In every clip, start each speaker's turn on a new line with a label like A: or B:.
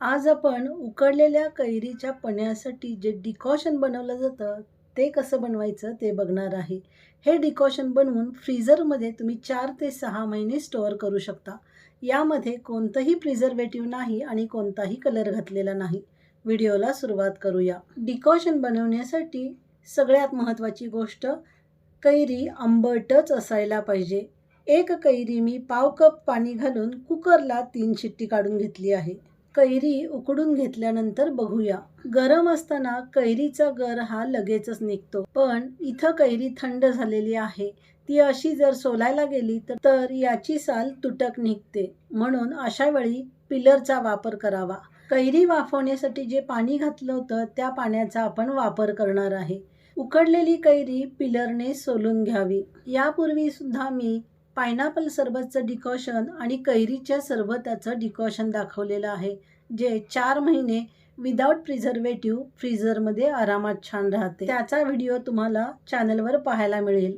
A: आज आपण उकडलेल्या कैरीच्या पण्यासाठी जे डिकॉशन बनवलं जातं ते कसं बनवायचं ते बघणार आहे. हे डिकॉशन बनवून फ्रीझरमध्ये तुम्ही चार ते सहा महिने स्टोअर करू शकता. यामध्ये कोणतंही प्रिझर्वेटिव्ह नाही आणि कोणताही कलर घातलेला नाही. व्हिडिओला सुरुवात करूया. डिकॉशन बनवण्यासाठी सगळ्यात महत्त्वाची गोष्ट कैरी आंबटच असायला पाहिजे. एक कैरी मी पाव कप पाणी घालून कुकरला तीन शिट्टी काढून घेतली आहे. कैरी उकडून घेतल्यानंतर बघूया. गरम असताना कैरीचा गर हा लगेचच निघतो. पण इथं कैरी थंड झालेली आहे. ती अशी जर सोलायला गेली तर तर याची साल तुटक निघते. म्हणून अशा वेळी पिलरचा वापर करावा. कैरी वाफवण्यासाठी जे पाणी घातलं होतं त्या पाण्याचा आपण वापर करणार आहे. उकडलेली कैरी पिलरने सोलून घ्यावी. यापूर्वी सुद्धा मी पायनॅपल सरबतचं डिकॉशन आणि कैरीच्या सरबताचं डिकॉशन दाखवलेलं आहे जे चार महिने विदाऊट प्रिझर्वेटिव्ह फ्रीझरमध्ये आरामात छान राहते. त्याचा व्हिडिओ तुम्हाला चॅनलवर पाहायला मिळेल.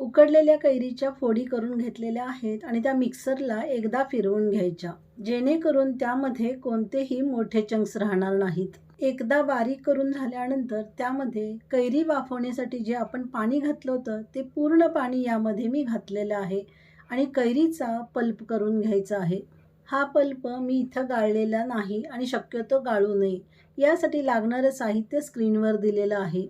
A: उकडलेल्या कैरीच्या फोडी करून घेतलेल्या आहेत आणि त्या मिक्सरला एकदा फिरवून घ्यायच्या जेणेकरून त्यामध्ये कोणतेही मोठे चंक्स राहणार नाहीत. एकदा बारीक करून झाल्यानंतर त्यामध्ये कैरी वाफवण्यासाठी जे आपण पाणी घातलं होतं ते पूर्ण पाणी यामध्ये मी घातलेलं आहे आणि कैरीचा पल्प करून घ्यायचा आहे. हा पल्प मी इथं गाळलेला नाही आणि शक्यतो गाळू नये. यासाठी लागणारं साहित्य स्क्रीनवर दिलेलं आहे.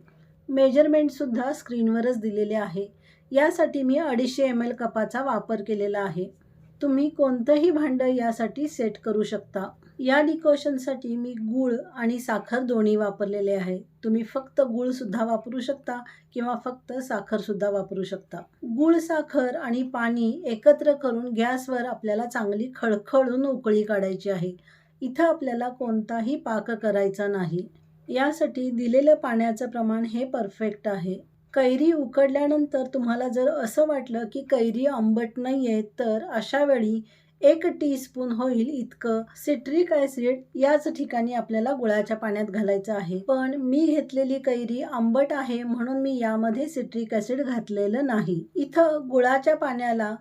A: मेजरमेंटसुद्धा स्क्रीनवरच दिलेले आहे. यासाठी मी अडीचशे एम एल कपाचा वापर केलेला आहे. तुम्ही कोणतंही भांडं यासाठी सेट करू शकता. या डिकॉशनसाठी मी गूळ आणि साखर दोन्ही वापरलेले आहे. तुम्ही फक्त गूळसुद्धा वापरू शकता किंवा फक्त साखरसुद्धा वापरू शकता. गूळ साखर आणि पाणी एकत्र करून गॅसवर आपल्याला चांगली खळखळून उकळी काढायची आहे. इथं आपल्याला कोणताही पाक करायचा नाही. यासाठी दिलेलं पाण्याचं प्रमाण हे परफेक्ट आहे. कैरी उकडल्यानंतर तुम्हाला जर असं वाटलं की कैरी आंबट नाही आहे तर अशा वेळी एक टीस्पून होईल इतकं. सिट्रिक ऍसिड याच ठिकाणी आपल्याला गुळाच्या पाण्यात घालायचं आहे. पण मी घेतलेली कैरी आंबट आहे म्हणून मी यामध्ये सिट्रिक ऍसिड घातलेलं नाही. इथं गुळाच्या पाण्याला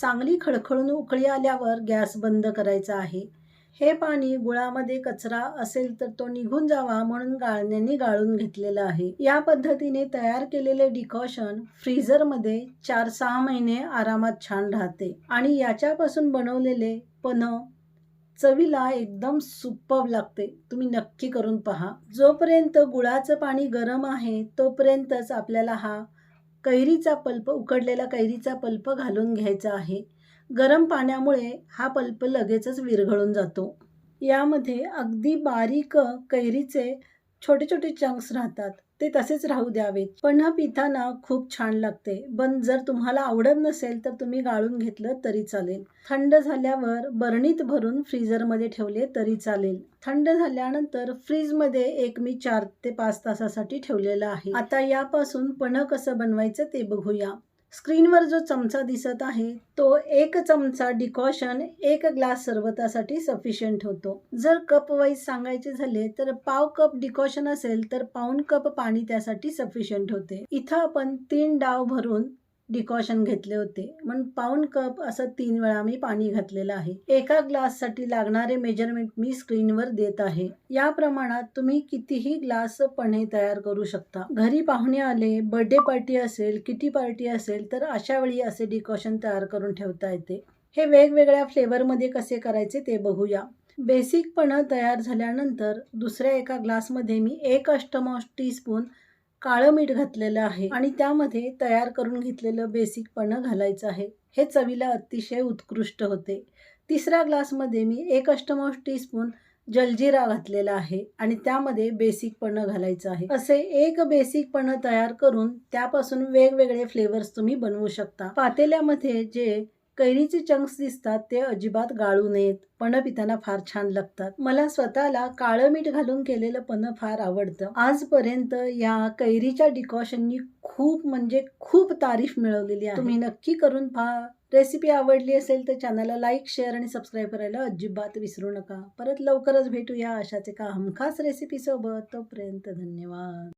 A: चांगली खळखळून उकळी आल्यावर गॅस बंद करायचा आहे. हे पाणी गुळामध्ये कचरा असेल तर तो निघून जावा म्हणून गाळण्याने गाळून घेतलेलं आहे. या पद्धतीने तयार केलेले डिकॉशन फ्रीझरमध्ये चार सहा महिने आरामात छान राहते. आणि याच्यापासून बनवलेले पन चवीला एकदम सुप्पब लागते. तुम्ही नक्की करून पहा. जोपर्यंत गुळाचं पाणी गरम आहे तोपर्यंतच आपल्याला हा कैरीचा पल्प उकडलेला कैरीचा पल्प घालून घ्यायचा आहे. गरम पाण्यामुळे हा पल्प लगेचच विरघळून जातो. यामध्ये अगदी बारीक कैरीचे छोटे छोटे चंक्स राहतात. ते तसेच राहू द्यावेत. पण हा पिताना खूप छान लागते. पण जर तुम्हाला आवडत नसेल तर तुम्ही गाळून घेतलं तरी चालेल. थंड झाल्यावर बरणीत भरून फ्रीजरमध्ये ठेवले तरी चालेल. थंड झाल्यानंतर फ्रीजमध्ये एक मी चार ते पाच तासासाठी ठेवलेलं आहे. आता यापासून पण कसं बनवायचं ते बघूया. स्क्रीनवर जो चमचा दिसत आहे तो एक चमचा डिकॉशन एक ग्लास सरबतासाठी सफिशियंट होतो. जर कप वाईज सांगायचे झाले तर पाव कप डिकॉशन असेल तर पाऊन कप पाणी त्यासाठी सफिशियंट होते. इथं आपण तीन डाव भरून डिकॉशन घेतले होते. मग पाऊन कप असं तीन वेळा मी पाणी घातलेलं आहे. एका ग्लाससाठी लागणारे मेजरमेंट मी स्क्रीनवर देत आहे. या प्रमाणात तुम्ही कितीही ग्लास पणे तयार करू शकता. घरी पाहुणे आले बर्थडे पार्टी असेल किटी पार्टी असेल तर अशा वेळी असे डिकॉशन तयार करून ठेवता येते. हे वेगवेगळ्या फ्लेवरमध्ये कसे करायचे ते बघूया. बेसिक पणं तयार झाल्यानंतर दुसऱ्या एका ग्लासमध्ये मी एक अष्टमांश टीस्पून काळं मीठ घातलेलं आहे आणि त्यामध्ये तयार करून घेतलेलं बेसिक पणं घालायचं आहे. हे चवीला अतिशय उत्कृष्ट होते. तिसऱ्या ग्लासमध्ये मी एक अष्टमांश टीस्पून जलजिरा घातलेला आहे आणि त्यामध्ये बेसिक पणं घालायचं आहे. असे एक बेसिक पणं तयार करून त्यापासून वेगवेगळे फ्लेवर्स तुम्ही बनवू शकता. पातेल्यामध्ये जे कैरीचे चंक्स दिसतात ते अजिबात गाळू नयेत. पण पिताना फार छान लागतात. मला स्वतःला काळं मीठ घालून केलेलं पण फार आवडतं. आजपर्यंत या कैरीच्या डिकॉशननी खूप म्हणजे खूप तारीफ मिळवलेली आहे. तुम्ही नक्की करून पहा. रेसिपी आवडली असेल तर चॅनलला लाईक शेअर आणि सबस्क्राईब करायला अजिबात विसरू नका. परत लवकरच भेटूया अशाच एका हमखास रेसिपीसोबत तोपर्यंत धन्यवाद.